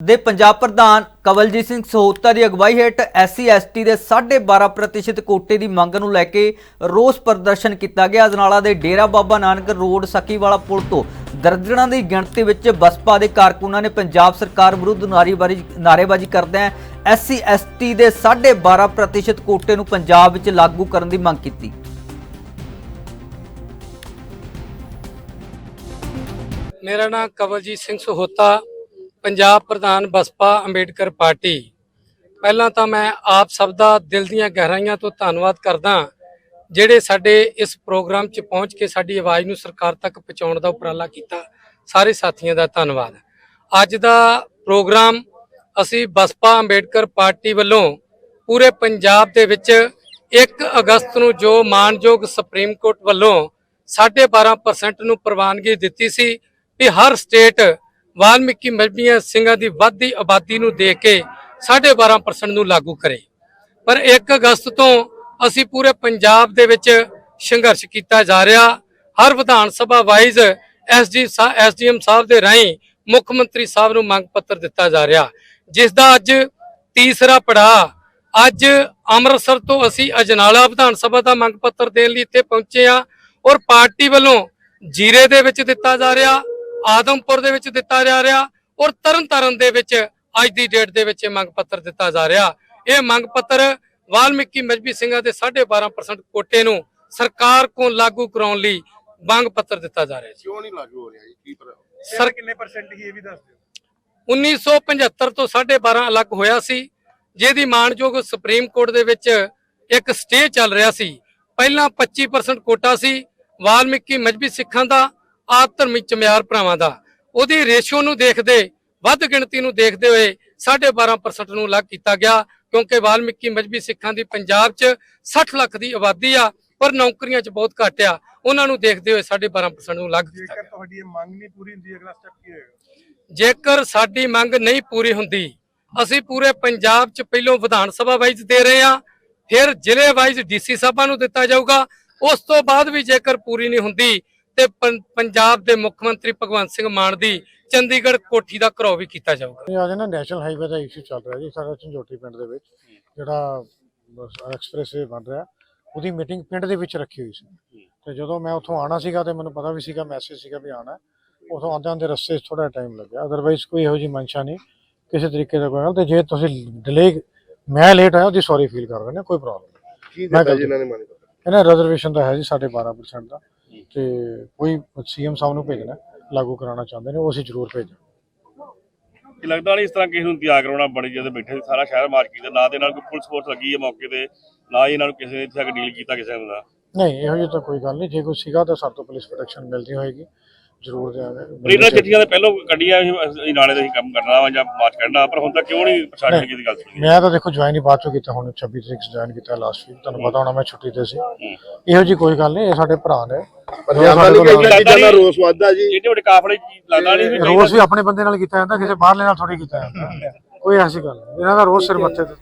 ਦੇ ਪੰਜਾਬ ਪ੍ਰਧਾਨ ਕਵਲਜੀਤ ਸਿੰਘ ਸਹੋਤਾ ਦੀ ਅਗਵਾਈ ਹੇਠ ਐਸਸੀ, ਐਸਟੀ ਦੇ 12.5% ਕੋਟੇ ਦੀ ਮੰਗ ਨੂੰ ਲੈ ਕੇ ਰੋਸ ਪ੍ਰਦਰਸ਼ਨ ਕੀਤਾ ਗਿਆ। ਅਜਨਾਲਾ ਦੇ ਡੇਰਾ ਬਾਬਾ ਨਾਨਕ ਰੋਡ ਸਕੀਵਾਲਾ ਪੁਲ ਤੋਂ ਦਰਜਨਾਂ ਦੀ ਗਿਣਤੀ ਵਿੱਚ ਬਸਪਾ ਦੇ ਕਾਰਕੁਨਾਂ ਨੇ ਪੰਜਾਬ ਸਰਕਾਰ ਵਿਰੁੱਧ ਨਾਰੀਬਾਜ਼ੀ ਨਾਅਰੇਬਾਜ਼ੀ ਕਰਦਿਆਂ ਐਸਸੀ, ਐਸਟੀ ਦੇ 12.5% ਕੋਟੇ ਨੂੰ ਪੰਜਾਬ ਵਿੱਚ ਲਾਗੂ ਕਰਨ ਦੀ ਮੰਗ ਕੀਤੀ। ਮੇਰਾ ਨਾਮ ਕਵਲਜੀਤ ਸਿੰਘ ਸਹੋਤਾ ਪੰਜਾਬ ਪ੍ਰਧਾਨ ਬਸਪਾ ਅੰਬੇਡਕਰ ਪਾਰਟੀ। ਪਹਿਲਾਂ ਤਾਂ ਮੈਂ ਆਪ ਸਭ ਦਾ ਦਿਲ ਦੀਆਂ ਗਹਿਰਾਈਆਂ ਤੋਂ ਧੰਨਵਾਦ ਕਰਦਾ ਜਿਹੜੇ ਸਾਡੇ ਇਸ ਪ੍ਰੋਗਰਾਮ 'ਚ ਪਹੁੰਚ ਕੇ ਸਾਡੀ ਆਵਾਜ਼ ਨੂੰ ਸਰਕਾਰ ਤੱਕ ਪਹੁੰਚਾਉਣ ਦਾ ਉਪਰਾਲਾ ਕੀਤਾ, ਸਾਰੇ ਸਾਥੀਆਂ ਦਾ ਧੰਨਵਾਦ। ਅੱਜ ਦਾ ਪ੍ਰੋਗਰਾਮ ਅਸੀਂ ਬਸਪਾ ਅੰਬੇਡਕਰ ਪਾਰਟੀ ਵੱਲੋਂ ਪੂਰੇ ਪੰਜਾਬ ਦੇ ਵਿੱਚ 1 ਅਗਸਤ ਨੂੰ ਜੋ ਮਾਨਯੋਗ ਸੁਪਰੀਮ ਕੋਰਟ ਵੱਲੋਂ 12.5% ਨੂੰ ਪ੍ਰਵਾਨਗੀ ਦਿੱਤੀ ਸੀ ਕਿ ਹਰ ਸਟੇਟ ਵਾਲਮੀਕੀ ਮਜ਼ਬੀਆਂ ਸਿੰਘਾਂ ਦੀ ਵੱਧਦੀ ਆਬਾਦੀ ਨੂੰ ਦੇਖ ਕੇ 12.5% ਨੂੰ ਲਾਗੂ ਕਰੇ। ਪਰ 1 ਅਗਸਤ ਤੋਂ ਅਸੀਂ ਪੂਰੇ ਪੰਜਾਬ ਦੇ ਵਿੱਚ ਸੰਘਰਸ਼ ਕੀਤਾ ਜਾ ਰਿਹਾ। ਹਰ Vidhan Sabha wise SD SDM ਸਾਹਿਬ ਦੇ ਰਾਹੀਂ ਮੁੱਖ ਮੰਤਰੀ ਸਾਹਿਬ ਨੂੰ ਮੰਗ ਪੱਤਰ ਦਿੱਤਾ ਜਾ ਰਿਹਾ। ਜਿਸ ਦਾ ਅੱਜ ਤੀਸਰਾ ਪੜਾਅ, ਅੱਜ ਅੰਮ੍ਰਿਤਸਰ ਤੋਂ ਅਸੀਂ ਅਜਨਾਲਾ ਵਿਧਾਨ ਸਭਾ ਦਾ ਮੰਗ ਪੱਤਰ ਦੇਣ ਲਈ ਇੱਥੇ ਪਹੁੰਚੇ ਆ ਔਰ ਪਾਰਟੀ ਵੱਲੋਂ ਜੀਰੇ ਦੇ ਵਿੱਚ ਦਿੱਤਾ ਜਾ ਰਿਹਾ। ਆਦਮਪੁਰ ਦੇ ਵਿੱਚ ਦਿੱਤਾ ਜਾ ਰਿਹਾ ਔਰ ਤਰਨਤਾਰਨ ਦੇ ਵਿੱਚ ਅੱਜ ਦੀ ਡੇਟ ਦੇ ਵਿੱਚ ਇਹ ਮੰਗ ਪੱਤਰ ਦਿੱਤਾ ਜਾ ਰਿਹਾ। ਇਹ ਮੰਗ ਪੱਤਰ ਵਾਲਮੀਕੀ ਮਜਬੀ ਸਿੰਘਾਂ ਦੇ 12.5% ਕੋਟੇ ਨੂੰ ਸਰਕਾਰ ਕੋਲ ਲਾਗੂ ਕਰਾਉਣ ਲਈ ਮੰਗ ਪੱਤਰ ਦਿੱਤਾ ਜਾ ਰਿਹਾ ਕਿਉਂ ਨਹੀਂ ਲਾਗੂ ਹੋ ਰਿਹਾ ਜੀ? ਕੀ ਪਰ ਸਰ ਕਿੰਨੇ ਪਰਸੈਂਟ ਹੀ ਇਹ ਵੀ ਦੱਸ ਦਿਓ। 1975 ਤੋਂ 12.5 ਅਲੱਗ ਹੋਇਆ ਸੀ। ਜਿਹਦੀ ਮਾਨਯੋਗ ਸੁਪਰੀਮ ਕੋਰਟ ਦੇ ਵਿੱਚ ਇੱਕ ਸਟੇ ਚੱਲ ਰਿਹਾ ਸੀ। ਪਹਿਲਾਂ 25% ਕੋਟਾ ਸੀ। ਵਾਲਮੀਕੀ ਮਜਬੀ ਸਿੱਖਾਂ ਦਾ ਆਦ ਧਰਮੀ ਚਮਿਆਰ ਭਰਾਵਾਂ ਦਾ। ਉਹਦੀ ਰੇਸ਼ੋ ਨੂੰ ਦੇਖਦੇ ਵੱਧ ਗਿਣਤੀ ਨੂੰ ਦੇਖਦੇ ਹੋਏ 12.5% ਨੂੰ ਅਲੱਗ ਕੀਤਾ ਗਿਆ ਕਿਉਂਕਿ ਵਾਲਮੀਕੀ ਮਜਬੀ ਸਿੱਖਾਂ ਦੀ ਪੰਜਾਬ 'ਚ 60 ਲੱਖ ਦੀ ਆਬਾਦੀ ਆ ਪਰ ਨੌਕਰੀਆਂ 'ਚ ਬਹੁਤ ਘੱਟ ਆ। ਉਹਨਾਂ ਨੂੰ ਦੇਖਦੇ ਹੋਏ 12.5% ਨੂੰ ਅਲੱਗ ਕੀਤਾ ਗਿਆ। ਜੇਕਰ ਤੁਹਾਡੀ ਇਹ ਮੰਗ ਨਹੀਂ ਪੂਰੀ ਹੁੰਦੀ ਅਗਲਾ ਸਟੈਪ ਕੀ ਹੋਏਗਾ? ਜੇਕਰ ਸਾਡੀ ਮੰਗ ਨਹੀਂ ਪੂਰੀ ਹੁੰਦੀ ਅਸੀਂ ਪੂਰੇ ਪੰਜਾਬ 'ਚ ਪਹਿਲੋਂ ਵਿਧਾਨ ਸਭਾ ਵਾਈਜ਼ ਦੇ ਰਹੇ ਹਾਂ ਫਿਰ ਜ਼ਿਲ੍ਹੇ ਵਾਈਜ਼ ਡੀਸੀ ਸਾਹਿਬਾਂ ਨੂੰ ਦਿੱਤਾ ਜਾਊਗਾ। ਉਸ ਤੋਂ ਬਾਅਦ ਵੀ ਜੇਕਰ ਪੂਰੀ ਨਹੀਂ ਹੁੰਦੀ ਤੇ ਪੰਜਾਬ ਦੇ ਮੁੱਖ ਮੰਤਰੀ ਭਗਵੰਤ ਸਿੰਘ ਮਾਨ ਦੀ ਚੰਡੀਗੜ੍ਹ ਕੋਠੀ ਦਾ ਘਰੋ ਵੀ ਕੀਤਾ ਜਾਊਗਾ। ਇਹ ਅੱਜ ਨਾ ਨੈਸ਼ਨਲ ਹਾਈਵੇ ਦਾ ਇਸ਼ੂ ਚੱਲ ਰਿਹਾ ਜੀ ਸਾਡਾ ਝੰਜੋਟੀ ਪਿੰਡ ਦੇ ਵਿੱਚ ਜਿਹੜਾ ਐਕਸਪ੍ਰੈਸਵੇ ਬਣ ਰਿਹਾ ਉਹਦੀ ਮੀਟਿੰਗ ਪਿੰਡ ਦੇ ਵਿੱਚ ਰੱਖੀ ਹੋਈ ਸੀ। ਤੇ ਜਦੋਂ ਮੈਂ ਉੱਥੋਂ ਆਣਾ ਸੀਗਾ ਤੇ ਮੈਨੂੰ ਪਤਾ ਵੀ ਸੀਗਾ ਮੈਸੇਜ ਸੀਗਾ ਵੀ ਆਣਾ ਉਥੋਂ ਆਉਂਦੇ ਆਉਂਦੇ ਰਸਤੇ 'ਚ ਥੋੜਾ ਟਾਈਮ ਲੱਗਿਆ। ਅਦਰਵਾਈਜ਼ ਕੋਈ ਇਹੋ ਜਿਹੀ ਮਨਸ਼ਾ ਨਹੀਂ ਕਿਸੇ ਤਰੀਕੇ ਦਾ ਕੋਈ ਗੱਲ ਤੇ ਜੇ ਤੁਸੀਂ ਡਿਲੇ ਮੈਂ ਲੇਟ ਆਇਆ ਉਹਦੀ ਸੌਰੀ ਫੀਲ ਕਰ ਰਹੇ ਨੇ ਕੋਈ ਪ੍ਰੋਬਲਮ ਨਹੀਂ। ਜੀ ਇਹਨਾਂ ਨੇ ਮੰਨ ਇਹਨਾਂ ਰਿਜ਼ਰਵੇਸ਼ਨ ਦਾ ਹੈ ਜੀ 12.5% ਦਾ। ਤੇ ਕੋਈ ਸੀਐਮ ਸਾਹਿਬ ਨੂੰ ਭੇਜਣਾ ਲਾਗੂ ਕਰਾਉਣਾ ਚਾਹੁੰਦੇ ਨੇ ਉਹ ਅਸੀਂ ਜ਼ਰੂਰ ਭੇਜਾਂ ਕਿ ਲੱਗਦਾ ਨਹੀਂ ਇਸ ਤਰ੍ਹਾਂ ਕਿਸੇ ਨੂੰ ਤਿਆਗ ਕਰਾਉਣਾ ਬੜੀ ਜਦੋਂ ਬੈਠੇ ਸਾਰਾ ਸ਼ਹਿਰ ਮਾਰਚ ਕੀਤਾ ਨਾ ਦੇ ਨਾਲ ਕੋਈ ਪੁਲਿਸ ਫੋਰਸ ਲੱਗੀ ਹੈ ਮੌਕੇ ਤੇ ਨਾ ਹੀ ਇਹਨਾਂ ਨੂੰ ਕਿਸੇ ਨੇ ਇੱਥੇ ਆ ਕੇ ਡੀਲ ਕੀਤਾ ਕਿਸੇ ਦਾ ਨਹੀਂ ਇਹੋ ਜਿਹੀ ਤਾਂ ਕੋਈ ਗੱਲ ਨਹੀਂ ਜੇ ਕੋਈ ਸੀਗਾ ਤਾਂ ਸਾਡੇ ਤੋਂ ਪੁਲਿਸ ਪ੍ਰੋਟੈਕਸ਼ਨ ਮਿਲਦੀ ਹੋਏਗੀ ਜ਼ਰੂਰ ਪਰ ਇਹਨਾਂ ਚਿੱਠੀਆਂ ਦੇ ਪਹਿਲਾਂ ਕੱਢੀਆਂ ਸੀ, ਅਸੀਂ ਨਾਲੇ ਦੇ ਅਸੀਂ ਕੰਮ ਕਰਨਾ ਵਾ ਜਾਂ ਮਾਰਚ ਕਰਨਾ ਪਰ ਹੁਣ ਤੱਕ ਕਿਉਂ ਨਹੀਂ ਪ੍ਰਸ਼ਾਸਨ ਦੀ ਗੱਲ ਸੁਣੀ ਮੈਂ ਤਾਂ ਦੇਖੋ ਜੁਆਇਨ ਹੀ ਬਾਅਦ ਚੋਂ ਕੀਤਾ ਹੁਣ 26 ਤਰੀਕ ਜੁਆਇਨ ਕੀਤਾ ਲਾਸਟ ਵੀਕ ਤੁਹਾਨੂੰ ਪਤਾ ਹੋਣਾ ਮੈਂ ਛੁੱਟੀ ਤੇ ਸੀ। ਇਹੋ ਜਿਹੀ ਕੋਈ ਗੱਲ ਨਹੀਂ ਇਹ ਸਾਡੇ ਭਰਾ ਨੇ ਨਹੀਂ ਚੀਜ਼ਾਂ ਦਾ ਰੋਸ ਵੱਧਦਾ ਜੀ। ਇਹਦੇ ਵੱਡੇ ਕਾਫਲੇ ਚ ਲੱਗਦਾ ਨਹੀਂ ਵੀ ਰੋਜ਼ ਵੀ ਆਪਣੇ ਬੰਦੇ ਨਾਲ ਕੀਤਾ ਜਾਂਦਾ ਕਿਸੇ ਬਾਹਰਲੇ ਨਾਲ ਥੋੜੀ ਕੀਤਾ ਜਾਂਦਾ। ਕੋਈ ਐਸੀ ਗੱਲ ਇਹਨਾਂ ਦਾ ਰੋਜ਼ ਸਿਰ ਮੱਥੇ ਤੇ।